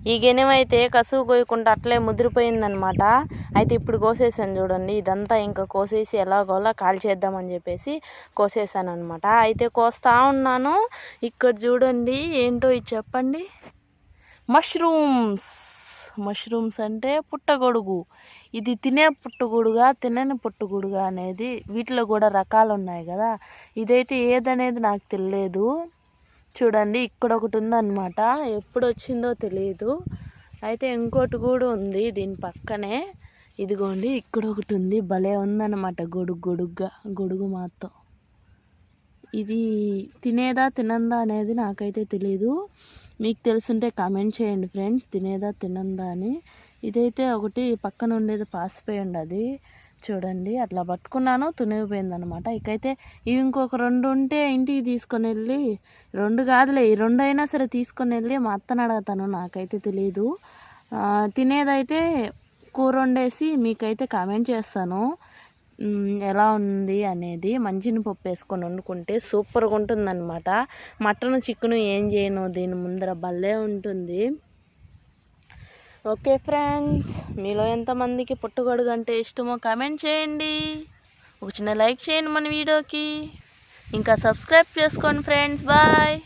ఈ గెనెమైతే అయితే కసువు కోయకుండా అట్లే ముదిరిపోయిందనమాట అయితే ఇప్పుడు కోసేసాను చూడండి ఇదంతా ఇంకా కోసేసి ఎలాగోలా కాల్చేద్దామని చెప్పేసి కోసేసాను అనమాట అయితే కోస్తా ఉన్నాను. ఇక్కడ చూడండి ఏంటో ఇది చెప్పండి? మష్రూమ్స్. మష్రూమ్స్ అంటే పుట్టగొడుగు. ఇది తినే పుట్టగొడుగా తినని పుట్టగొడుగా అనేది వీటిలో కూడా రకాలు ఉన్నాయి కదా. ఇదైతే ఏదనేది నాకు తెలియదు చూడండి ఇక్కడ ఒకటి ఉందన్నమాట ఎప్పుడు వచ్చిందో తెలియదు అయితే ఇంకోటి కూడా ఉంది దీని పక్కనే. ఇదిగోండి ఇక్కడ ఒకటి ఉంది భలే ఉందన్నమాట గొడుగు గొడుగ్గా గొడుగు మాత్రం. ఇది తినేదా తినందా అనేది నాకైతే తెలియదు మీకు తెలుసుంటే కామెంట్ చేయండి ఫ్రెండ్స్ తినేదా తినందా అని. ఇదైతే ఒకటి పక్కన ఉండేది పాసిపోయి ఉండదు. చూడండి అట్లా పట్టుకున్నాను తునిగిపోయింది అనమాట ఇకైతే ఇవి ఇంకొక రెండు ఉంటే ఇంటికి తీసుకొని వెళ్ళి రెండు కాదులే ఈ రెండు అయినా సరే తీసుకొని వెళ్ళి మా అత్తను అడుగుతాను నాకైతే తెలియదు తినేదైతే కూర వండేసి మీకైతే కామెంట్ చేస్తాను. ఎలా ఉంది అనేది మంచిని పప్పు వేసుకొని వండుకుంటే సూపర్గా ఉంటుందన్నమాట. మటన్ చికెను ఏం చేయను దీని ముందర భలే ఉంటుంది. ఓకే ఫ్రెండ్స్ మీలో ఎంతమందికి పుట్టుగొడుగు అంటే ఇష్టమో కామెంట్ చేయండి. ఒక చిన్న లైక్ చేయండి మన వీడియోకి. ఇంకా సబ్స్క్రైబ్ చేసుకోండి ఫ్రెండ్స్ బాయ్.